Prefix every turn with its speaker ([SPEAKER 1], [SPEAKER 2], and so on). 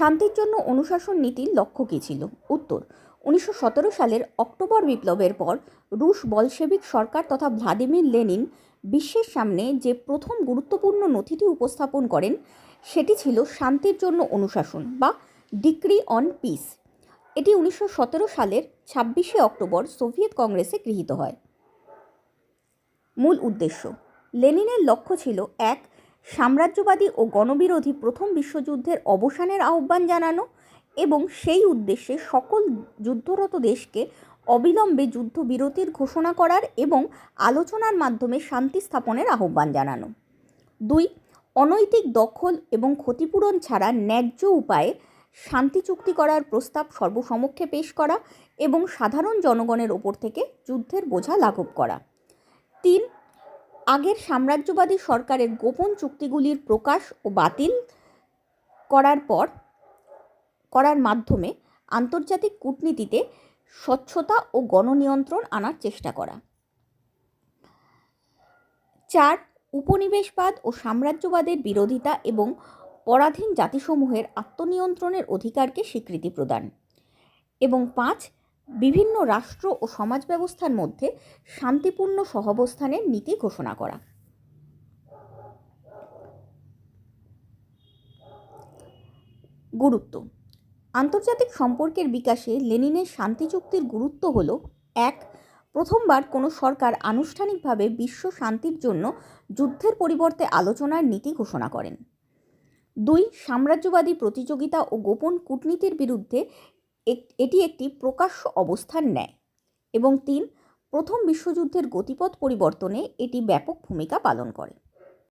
[SPEAKER 1] শান্তির জন্য অনুশাসন নীতির লক্ষ্য কী ছিল? উত্তর, উনিশশো সতেরো সালের অক্টোবর বিপ্লবের পর রুশ বলশেবিক সরকার তথা ভ্লাদিমির লেনিন বিশ্বের সামনে যে প্রথম গুরুত্বপূর্ণ নথিটি উপস্থাপন করেন, সেটি ছিল শান্তির জন্য অনুশাসন বা ডিক্রি অন পিস। এটি উনিশশো সতেরো সালের ছাব্বিশে অক্টোবর সোভিয়েত কংগ্রেসে গৃহীত হয়। মূল উদ্দেশ্য, লেনিনের লক্ষ্য ছিল, এক সাম্রাজ্যবাদী ও গণবিরোধী প্রথম বিশ্বযুদ্ধের অবসানের আহ্বান জানানো এবং সেই উদ্দেশ্যে সকল যুদ্ধরত দেশকে অবিলম্বে যুদ্ধবিরতির ঘোষণা করার এবং আলোচনার মাধ্যমে শান্তি স্থাপনের আহ্বান জানানো। দুই, অনৈতিক দখল এবং ক্ষতিপূরণ ছাড়া ন্যায্য উপায়ে শান্তি চুক্তি করার প্রস্তাব সর্বসমক্ষে পেশ করা এবং সাধারণ জনগণের ওপর থেকে যুদ্ধের বোঝা লাঘব করা। তিন আগের সাম্রাজ্যবাদী সরকারের গোপন চুক্তিগুলির প্রকাশ ও বাতিল করার পর, করার মাধ্যমে আন্তর্জাতিক কূটনীতিতে স্বচ্ছতা ও গণনিয়ন্ত্রণ আনার চেষ্টা করা। চার, উপনিবেশবাদ ও সাম্রাজ্যবাদের বিরোধিতা এবং পরাধীন জাতিসমূহের আত্মনিয়ন্ত্রণের অধিকারকে স্বীকৃতি প্রদান। এবং পাঁচ বিভিন্ন রাষ্ট্র ও সমাজ ব্যবস্থার মধ্যে শান্তিপূর্ণ সহাবস্থানের নীতি ঘোষণা করা। গুরুত্ব। আন্তর্জাতিক সম্পর্কের বিকাশে লেনিনের শান্তি চুক্তির গুরুত্ব হল, এক, প্রথমবার কোনো সরকার আনুষ্ঠানিকভাবে বিশ্ব শান্তির জন্য যুদ্ধের পরিবর্তে আলোচনার নীতি ঘোষণা করেন। দুই, সাম্রাজ্যবাদী প্রতিযোগিতা ও গোপন কূটনীতির বিরুদ্ধে এটি একটি প্রকাশ্য অবস্থান নেয়। এবং তিন, প্রথম বিশ্বযুদ্ধের গতিপথ পরিবর্তনে এটি ব্যাপক ভূমিকা পালন করে।